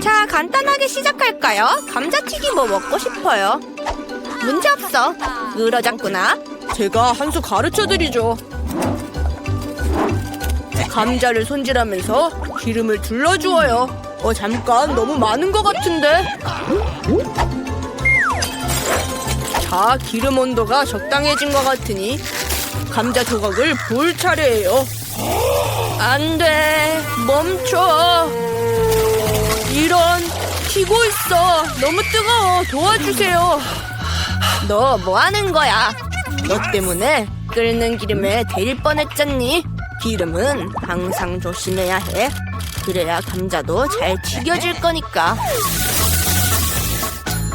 자, 간단하게 시작할까요? 감자튀김 뭐 먹고 싶어요? 문제 없어. 늘어졌구나. 제가 한 수 가르쳐 드리죠. 감자를 손질하면서 기름을 둘러주어요. 어, 잠깐 너무 많은 것 같은데. 자, 기름 온도가 적당해진 것 같으니 감자 조각을 부을 차례예요. 안 돼, 멈춰. 이런, 튀고 있어. 너무 뜨거워. 도와주세요. 너 뭐 하는 거야? 너 때문에 끓는 기름에 데일 뻔했잖니? 기름은 항상 조심해야 해. 그래야 감자도 잘 튀겨질 거니까.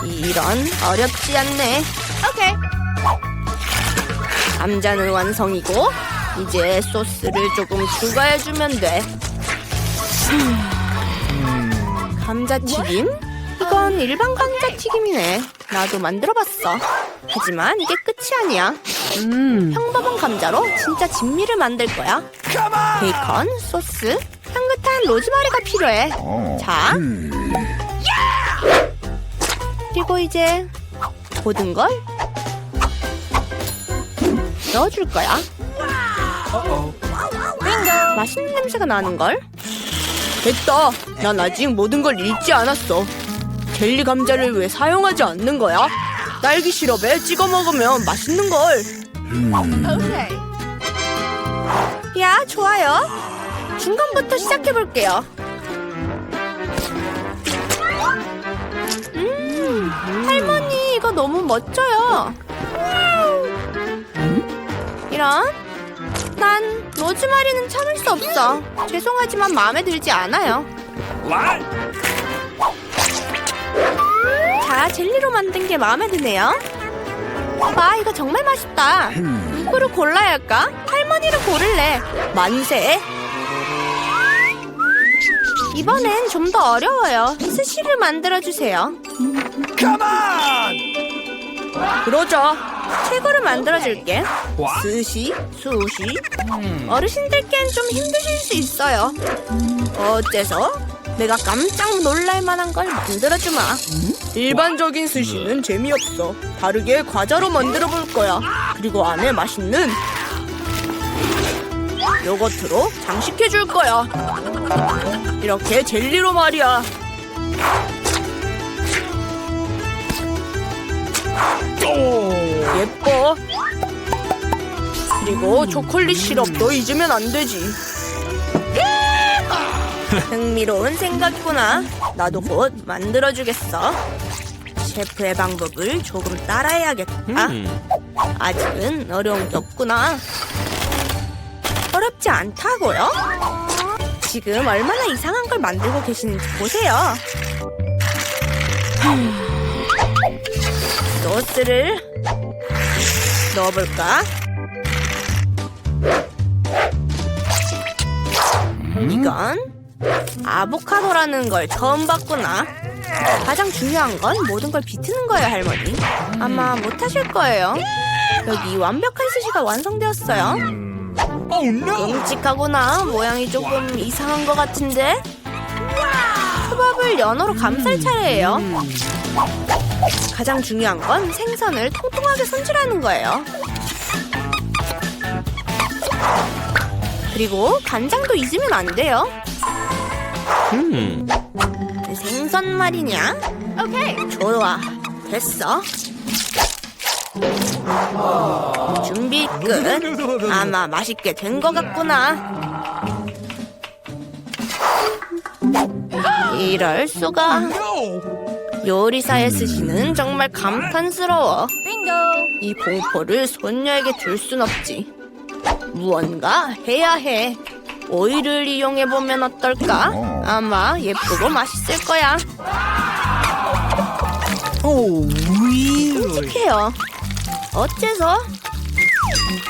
이런 어렵지 않네. 오케이. 감자는 완성이고 이제 소스를 조금 추가해주면 돼. 음, 감자튀김? 이건 일반 감자튀김이네. 나도 만들어봤어. 하지만 이게 끝이 아니야. 평범한 감자로 진짜 진미를 만들 거야. 베이컨, 소스, 향긋한 로즈마리가 필요해. 자. 그리고 이제 모든 걸 넣어줄 거야. 맛있는 냄새가 나는 걸. 됐다. 난 아직 모든 걸 읽지 않았어. 젤리 감자를 왜 사용하지 않는 거야? 딸기 시럽에 찍어 먹으면 맛있는 걸. 야, 좋아요. 중간부터 시작해 볼게요. 음, 할머니 이거 너무 멋져요. 이런? 난 로즈마리는 참을 수 없어. 죄송하지만 마음에 들지 않아요. 자, 젤리로 만든 게 마음에 드네요. 와, 이거 정말 맛있다. 누구를 골라야 할까? 할머니를 고를래. 만세. 이번엔 좀 더 어려워요. 스시를 만들어주세요. 그러자. 최고를 만들어줄게. 스시, 수시. 어르신들께는 좀 힘드실 수 있어요. 어째서? 내가 깜짝 놀랄 만한 걸 만들어주마. 일반적인 스시는 재미없어. 다르게 과자로 만들어 볼 거야. 그리고 안에 맛있는 요거트로 장식해 줄 거야. 이렇게 젤리로 말이야. 예뻐. 그리고 초콜릿 시럽도 잊으면 안 되지. 흥미로운 생각이구나. 나도 곧 만들어주겠어. 셰프의 방법을 조금 따라해야겠다. 아직은 어려운 게 없구나. 어렵지 않다고요? 지금 얼마나 이상한 걸 만들고 계시는지 보세요. 소스를 넣어볼까? 이건 아보카도라는 걸 처음 봤구나. 가장 중요한 건 모든 걸 비트는 거예요, 할머니. 아마 못하실 거예요. 여기 완벽한 스시가 완성되었어요. 끔찍하구나. 모양이 조금 이상한 것 같은데? 초밥을 연어로 감쌀 차례예요. 가장 중요한 건 생선을 통통하게 손질하는 거예요. 그리고 간장도 잊으면 안 돼요. 생선 말이냐? 오케이. 좋아. 됐어. 준비 끝. 아마 맛있게 된 것 같구나. 이럴 수가. 요리사의 스시는 정말 감탄스러워. 이 공포를 손녀에게 줄 순 없지. 무언가 해야 해. 오일을 이용해 보면 어떨까? 아마 예쁘고 맛있을 거야. 끔찍해요. 어째서?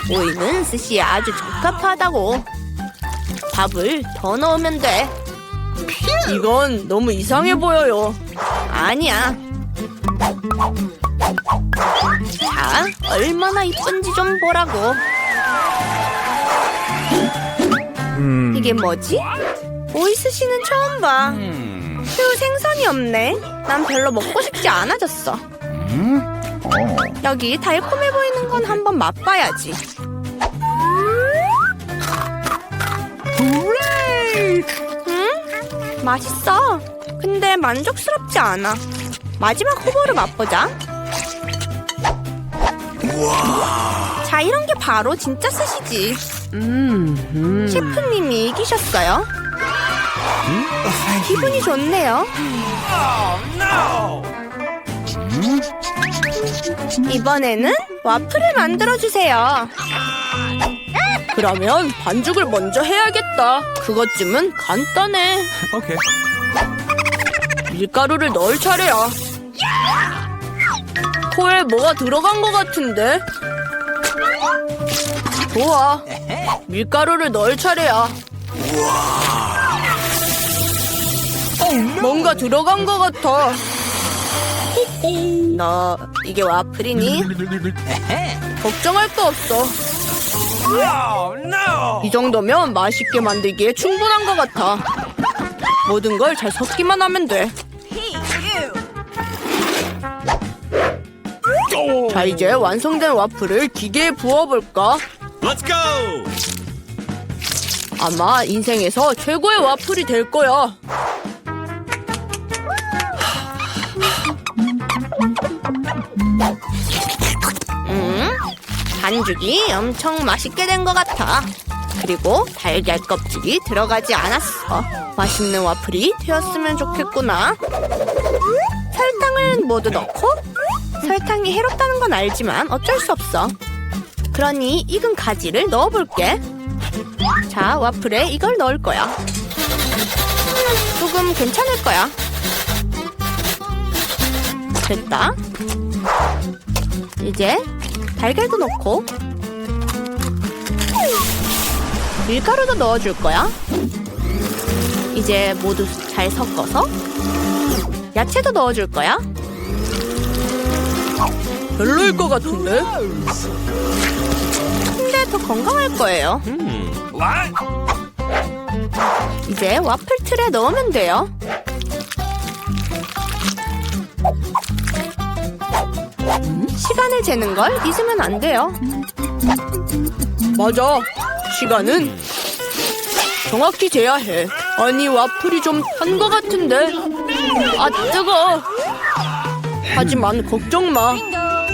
오이는 스시에 아주 적합하다고. 밥을 더 넣으면 돼. 이건 너무 이상해 보여요. 아니야. 자, 얼마나 이쁜지 좀 보라고. 이게 뭐지? 오이 스시는 처음 봐. 휴, 생선이 없네. 난 별로 먹고 싶지 않아졌어. 여기 달콤해 보이는 건 한번 맛봐야지. 음? 맛있어. 근데 만족스럽지 않아. 마지막 후보를 맛보자. 자, 이런 게 바로 진짜 스시지. 셰프님이 이기셨어요. 기분이 좋네요. 이번에는 와플을 만들어 주세요. 그러면 반죽을 먼저 해야겠다. 그것쯤은 간단해. Okay. 밀가루를 넣을 차례야. 코에 뭐가 들어간 것 같은데? 좋아. 밀가루를 넣을 차례야. 뭔가 들어간 것 같아. 너 이게 와플이니? 걱정할 거 없어. 이 정도면 맛있게 만들기에 충분한 것 같아. 모든 걸 잘 섞기만 하면 돼. 자, 이제 완성된 와플을 기계에 부어볼까? Let's go! 아마 인생에서 최고의 와플이 될 거야. 음, 반죽이 엄청 맛있게 된 것 같아. 그리고 달걀 껍질이 들어가지 않았어. 맛있는 와플이 되었으면 좋겠구나. 설탕을 모두 넣고 설탕이 해롭다는 건 알지만 어쩔 수 없어. 그러니 익은 가지를 넣어볼게. 자, 와플에 이걸 넣을 거야. 조금 괜찮을 거야. 됐다. 이제 달걀도 넣고 밀가루도 넣어줄 거야. 이제 모두 잘 섞어서 야채도 넣어줄 거야. 별로일 것 같은데? 근데 더 건강할 거예요. 이제 와플 틀에 넣으면 돼요. 음, 시간을 재는 걸 잊으면 안 돼요. 맞아. 시간은 정확히 재야 해. 아니 와플이 좀 탄 것 같은데. 아 뜨거. 하지만 걱정 마.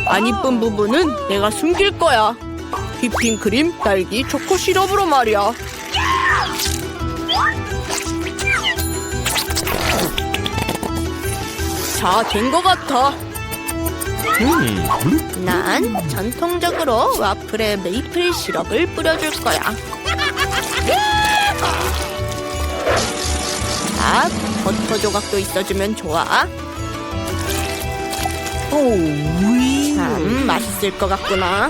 안 이쁜 부분은 내가 숨길 거야. 휘핑 크림, 딸기, 초코 시럽으로 말이야. 자, 된 것 같아. 난 전통적으로 와플에 메이플 시럽을 뿌려줄 거야. 자, 버터 조각도 있어주면 좋아. 참 맛있을 것 같구나.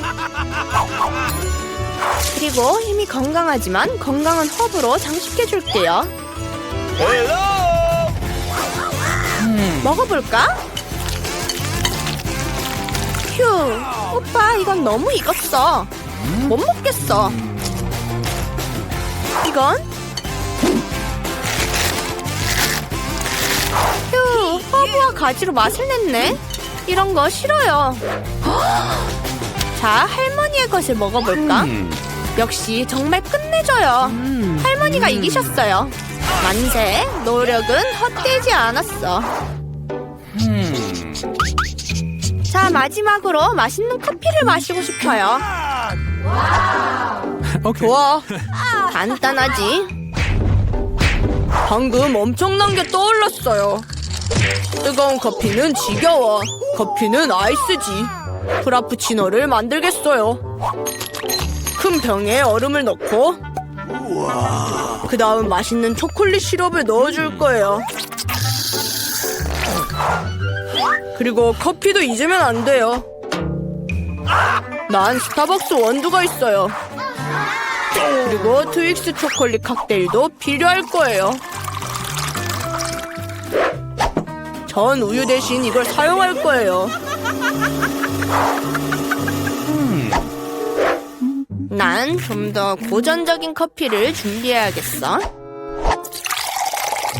그리고 힘이 건강하지만 건강한 허브로 장식해줄게요. Hello! 먹어볼까? 휴, 오빠 이건 너무 익었어. 못 먹겠어. 이건? 휴, 허브와 가지로 맛을 냈네. 이런 거 싫어요. 자, 할머니의 것을 먹어볼까? 역시 정말 끝내줘요. 할머니가 이기셨어요. 만세, 노력은 헛되지 않았어. 자, 마지막으로 맛있는 커피를 마시고 싶어요. 좋아. 간단하지. 방금 엄청난 게 떠올랐어요. 뜨거운 커피는 지겨워. 커피는 아이스지. 프라푸치노를 만들겠어요. 큰 병에 얼음을 넣고 그 다음 맛있는 초콜릿 시럽을 넣어줄 거예요. 그리고 커피도 잊으면 안 돼요. 난 스타벅스 원두가 있어요. 그리고 트윅스 초콜릿 칵테일도 필요할 거예요. 전 우유 대신 이걸 사용할 거예요. 난 좀 더 고전적인 커피를 준비해야겠어.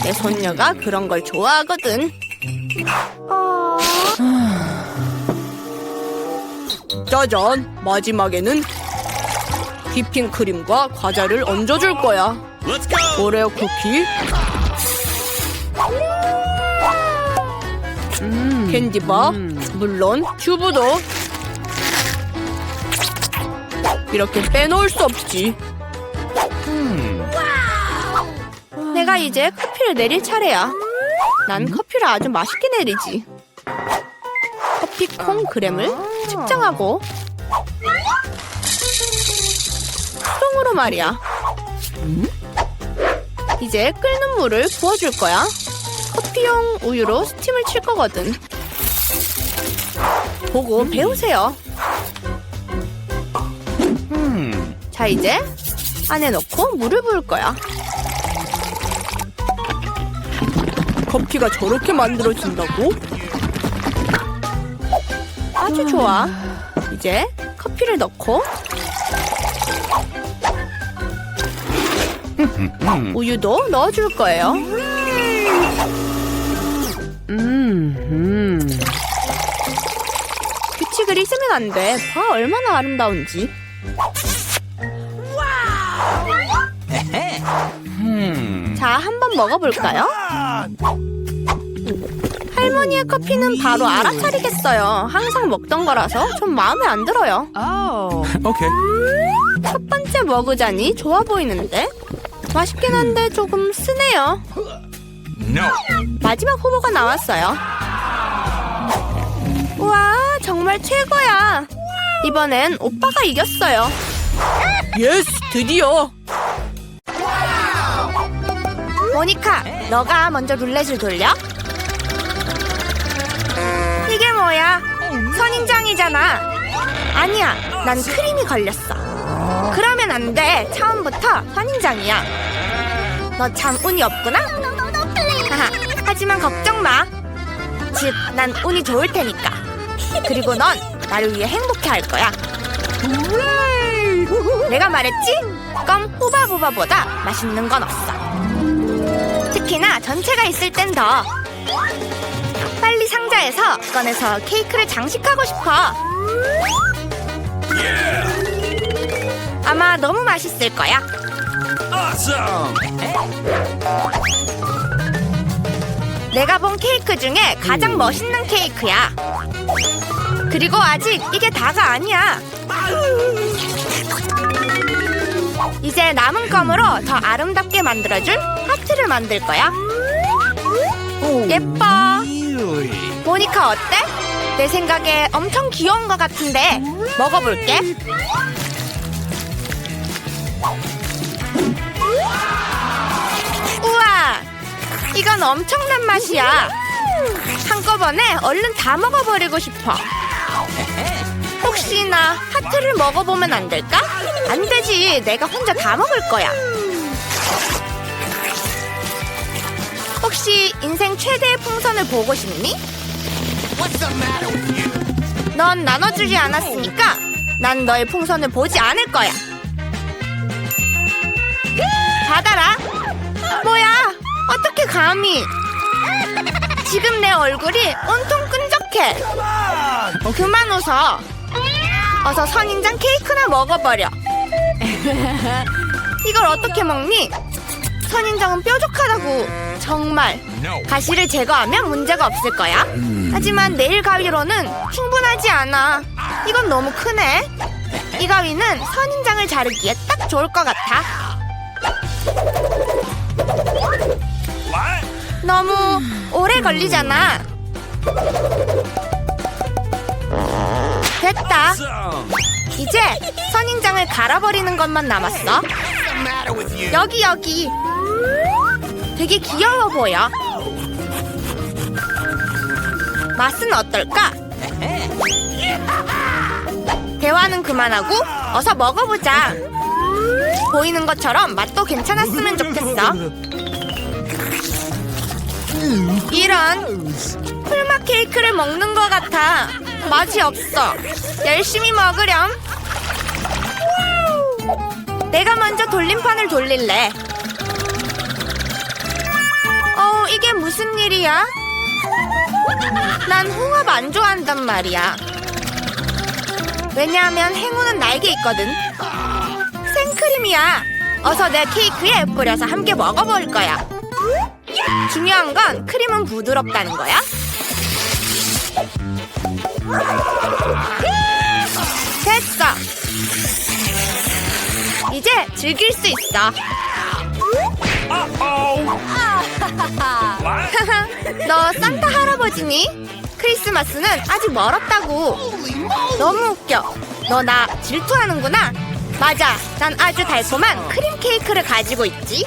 내 손녀가 그런 걸 좋아하거든. 짜잔, 마지막에는 휘핑 크림과 과자를 얹어줄 거야. Let's go. 오레오 쿠키, 캔디바, 물론 큐브도. 이렇게 빼놓을 수 없지. 내가 이제 커피를 내릴 차례야. 난 커피를 아주 맛있게 내리지. 커피 콩 그램을 측정하고 수동으로 말이야. 이제 끓는 물을 부어줄 거야. 커피용 우유로 스팀을 칠 거거든. 보고 배우세요. 자, 이제 안에 넣고 물을 부을 거야. 커피가 저렇게 만들어진다고? 아주 좋아. 이제 커피를 넣고 우유도 넣어줄 거예요. 규칙을 잊으면 안 돼. 봐, 얼마나 아름다운지. 자, 한번 먹어볼까요? 할머니의 커피는 바로 알아차리겠어요. 항상 먹던 거라서 좀 마음에 안 들어요. Okay. 첫 번째 먹으자니 좋아 보이는데? 맛있긴 한데 조금 쓰네요. No. 마지막 후보가 나왔어요. 우와, 정말 최고야. 이번엔 오빠가 이겼어요. 예스, 드디어. 모니카, 너가 먼저 룰렛을 돌려. 이게 뭐야? 선인장이잖아. 아니야, 난 크림이 걸렸어. 그러면 안 돼. 처음부터 선인장이야. 너 참 운이 없구나. 하하, 하지만 걱정 마. 즉, 난 운이 좋을 테니까. 그리고 넌 나를 위해 행복해 할 거야. 내가 말했지? 껌 후바부바보다 맛있는 건 없어. 특히나 전체가 있을 땐 더. 빨리 상자에서 꺼내서 케이크를 장식하고 싶어. 아마 너무 맛있을 거야. 내가 본 케이크 중에 가장 멋있는 케이크야. 그리고 아직 이게 다가 아니야. 이제 남은 껌으로 더 아름답게 만들어줄 하트를 만들 거야. 예뻐. 모니카 어때? 내 생각에 엄청 귀여운 것 같은데 먹어볼게. 우와, 이건 엄청난 맛이야. 한꺼번에 얼른 다 먹어버리고 싶어. 혹시나 하트를 먹어보면 안 될까? 안 되지. 내가 혼자 다 먹을 거야. 혹시 인생 최대의 풍선을 보고 싶니? 넌 나눠주지 않았으니까 난 너의 풍선을 보지 않을 거야. 받아라. 뭐야? 어떻게 감히? 지금 내 얼굴이 온통 끈적해. 그만 웃어. 어서 선인장 케이크나 먹어버려. 이걸 어떻게 먹니? 선인장은 뾰족하다고. 정말. 가시를 제거하면 문제가 없을 거야. 하지만 네일 가위로는 충분하지 않아. 이건 너무 크네. 이 가위는 선인장을 자르기에 딱 좋을 것 같아. 너무 오래 걸리잖아. 됐다. 이제 선인장을 갈아버리는 것만 남았어. 여기 여기. 되게 귀여워 보여. 맛은 어떨까? 대화는 그만하고 어서 먹어보자. 보이는 것처럼 맛도 괜찮았으면 좋겠어. 이런 케이크를 먹는 것 같아. 맛이 없어. 열심히 먹으렴. 내가 먼저 돌림판을 돌릴래. 어, 이게 무슨 일이야? 난 홍합 안 좋아한단 말이야. 왜냐하면 행운은 날개 있거든. 생크림이야. 어서 내 케이크에 뿌려서 함께 먹어볼 거야. 중요한 건 크림은 부드럽다는 거야. 됐어. 이제 즐길 수 있어. 너 산타 할아버지니? 크리스마스는 아직 멀었다고. 너무 웃겨. 너 나 질투하는구나. 맞아. 난 아주 달콤한 크림 케이크를 가지고 있지.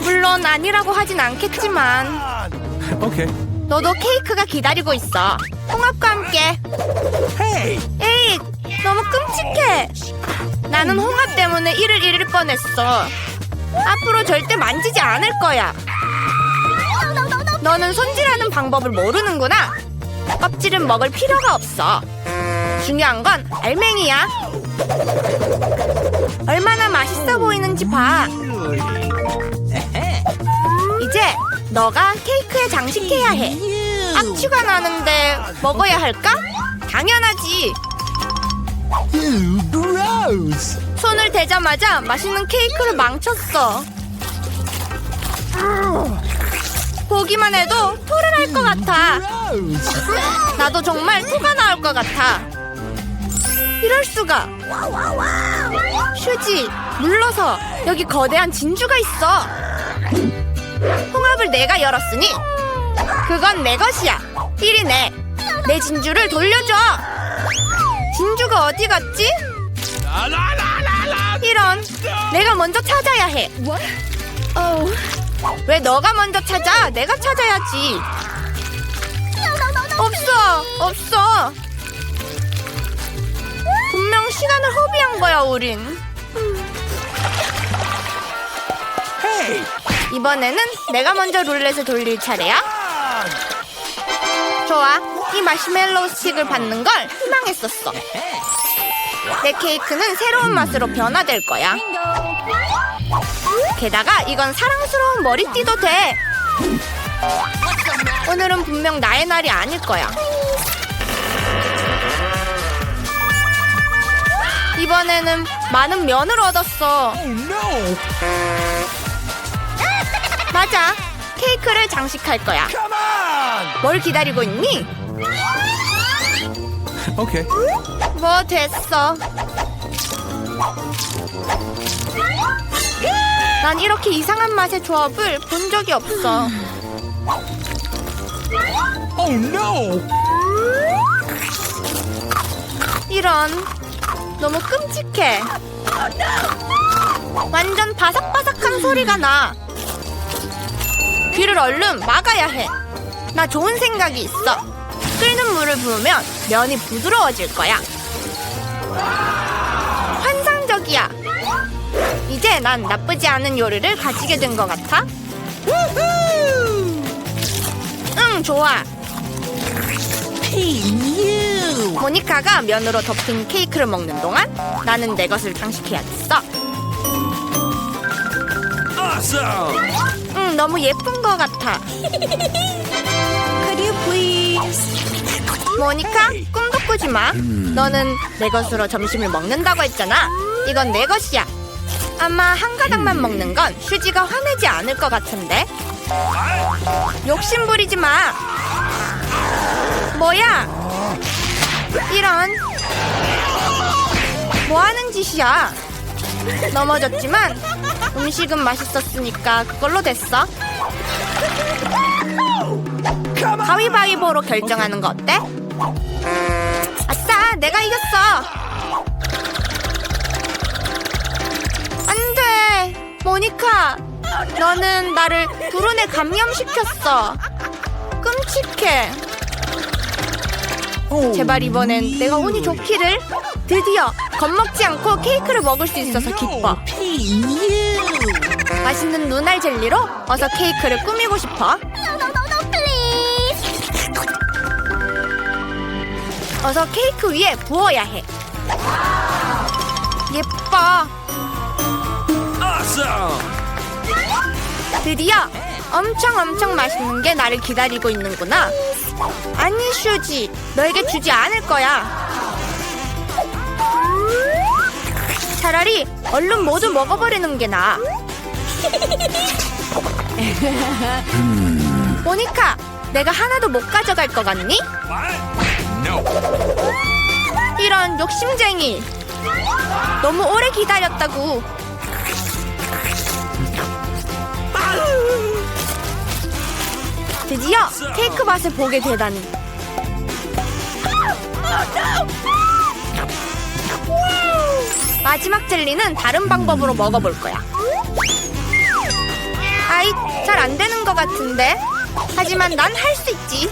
물론 아니라고 하진 않겠지만 Okay. 너도 케이크가 기다리고 있어. 홍합과 함께. 에이, 너무 끔찍해. 나는 홍합 때문에 이를 잃을 뻔했어. 앞으로 절대 만지지 않을 거야. 너는 손질하는 방법을 모르는구나. 껍질은 먹을 필요가 없어. 중요한 건 알맹이야. 얼마나 맛있어 보이는지 봐. 이제 너가 케이크에 장식해야 해. 악취가 나는데 먹어야 할까? 당연하지. 손을 대자마자 맛있는 케이크를 망쳤어. 보기만 해도 토를 할 것 같아. 나도 정말 토가 나올 것 같아. 이럴 수가. 슈지, 물러서. 여기 거대한 진주가 있어. 홍합을 내가 열었으니 그건 내 것이야. 이리 내. 내 진주를 돌려줘. 진주가 어디 갔지? 이런. 내가 먼저 찾아야 해. 어우, 왜 너가 먼저 찾아? 내가 찾아야지. 없어, 없어. 분명 시간을 허비한 거야, 우린. Hey. 이 번에는 내가 먼저 룰렛을 돌릴 차례야. 좋아. 이 마시멜로우 스틱을 받는 걸 희망했었어. 내 케이크는 새로운 맛으로 변화될 거야. 게다가 이건 사랑스러운 머리띠도 돼. 오늘은 분명 나의 날이 아닐 거야. 이번에는 많은 면을 얻었어. Oh. 맞아. 케이크를 장식할 거야. 뭘 기다리고 있니? Okay. 뭐 됐어. 난 이렇게 이상한 맛의 조합을 본 적이 없어. Oh no. 이런 너무 끔찍해. 완전 바삭바삭한 소리가 나. 귀를 얼른 막아야 해. 나 좋은 생각이 있어. 끓는 물을 부으면 면이 부드러워질 거야. 환상적이야. 이제 난 나쁘지 않은 요리를 가지게 된 것 같아. 응, 좋아. 모니카가 면으로 덮인 케이크를 먹는 동안 나는 내 것을 장식해야겠어. Awesome. 응, 너무 예쁜 것 같아. Please? 모니카, 꿈도 꾸지 마. 너는 내 것으로 점심을 먹는다고 했잖아. 이건 내 것이야. 아마 한 가닥만 먹는 건 휴지가 화내지 않을 것 같은데. 욕심 부리지 마. 뭐야? 이런. 뭐 하는 짓이야? 넘어졌지만 음식은 맛있었으니까 그걸로 됐어. 가위바위보로 결정하는 거 어때? 아싸, 내가 이겼어. 안 돼. 모니카, 너는 나를 불운에 감염시켰어. 끔찍해. 제발 이번엔 내가 운이 좋기를. 드디어 겁먹지 않고 케이크를 먹을 수 있어서 기뻐. 맛있는 눈알 젤리로 어서 케이크를 꾸미고 싶어. 어서 케이크 위에 부어야 해. 예뻐. 드디어 엄청 엄청 맛있는 게 나를 기다리고 있는구나. 아니, 슈지. 너에게 주지 않을 거야. 차라리 얼른 모두 먹어버리는 게 나아. 모니카, 내가 하나도 못 가져갈 것 같니? 이런 욕심쟁이. 너무 오래 기다렸다고. 드디어 케이크 맛을 보게 되다니. 마지막 젤리는 다른 방법으로 먹어볼 거야. 아이, 잘 안 되는 것 같은데. 하지만 난 할 수 있지.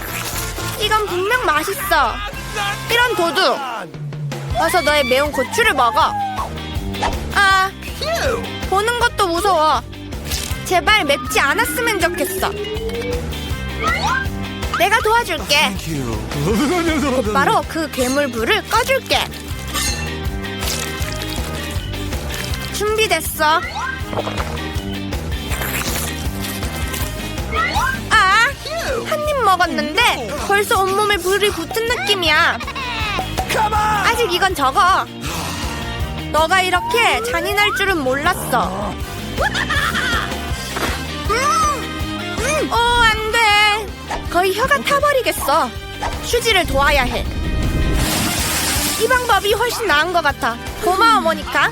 이건 분명 맛있어. 이런 도둑. 어서 너의 매운 고추를 먹어. 아, 보는 것도 무서워. 제발 맵지 않았으면 좋겠어. 내가 도와줄게. 바로 그 괴물 불을 꺼줄게. 준비됐어. 아, 한 입 먹었는데 벌써 온몸에 불이 붙은 느낌이야. 아직 이건 적어. 너가 이렇게 잔인할 줄은 몰랐어. 음, 어, 안 돼. 거의 혀가 타버리겠어. 휴지를 도와야 해. 이 방법이 훨씬 나은 것 같아. 고마워, 모니카.